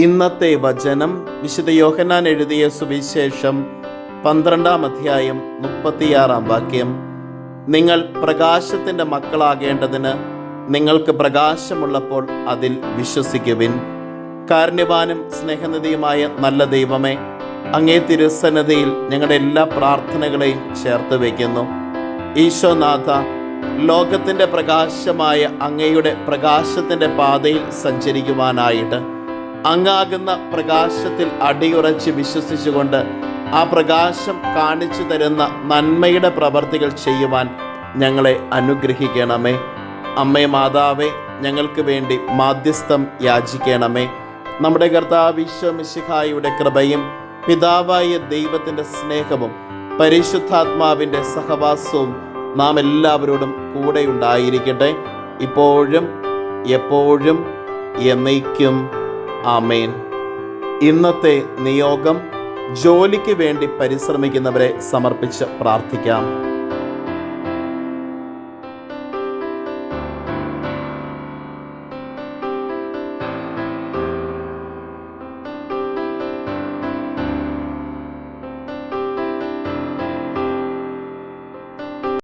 ഇന്നത്തെ വചനം വിശുദ്ധ യോഹന്നാൻ എഴുതിയ സുവിശേഷം പന്ത്രണ്ടാം അധ്യായം മുപ്പത്തിയാറാം വാക്യം. നിങ്ങൾ പ്രകാശത്തിന്റെ മക്കളാകേണ്ടതിന് നിങ്ങൾക്ക് പ്രകാശമുള്ളപ്പോൾ അതിൽ വിശ്വസിക്കുവിൻ. കാരുണ്യവാനും സ്നേഹനിധിയുമായ നല്ല ദൈവമേ അങ്ങേ തിരുസന്നതയിൽ ഞങ്ങളുടെ എല്ലാ പ്രാർത്ഥനകളെയും ചേർത്ത് വയ്ക്കുന്നു. ഈശോനാഥ ലോകത്തിന്റെ പ്രകാശമായ അങ്ങയുടെ പ്രകാശത്തിന്റെ പാതയിൽ സഞ്ചരിക്കുവാനായിട്ട് അങ്ങാകുന്ന പ്രകാശത്തിൽ അടിയുറച്ച് വിശ്വസിച്ചുകൊണ്ട് ആ പ്രകാശം കാണിച്ചു തരുന്ന നന്മയുടെ പ്രവർത്തികൾ ചെയ്യുവാൻ ഞങ്ങളെ അനുഗ്രഹിക്കണമേ. അമ്മേ മാതാവേ ഞങ്ങൾക്ക് വേണ്ടി മാധ്യസ്ഥം യാചിക്കണമേ. നമ്മുടെ കർത്താവ് ഈശോമിശിഹായുടെ കൃപയും പിതാവായ ദൈവത്തിന്റെ സ്നേഹവും പരിശുദ്ധാത്മാവിന്റെ സഹവാസവും നാം എല്ലാവരോടും കൂടെ ഉണ്ടായിരിക്കട്ടെ. ഇപ്പോഴും എപ്പോഴും എന്നേക്കും. ആമേൻ. ഇന്നത്തെ നിയോഗം ജോലിക്ക് വേണ്ടി പരിശ്രമിക്കുന്നവരെ സമർപ്പിച്ച് പ്രാർത്ഥിക്കാം.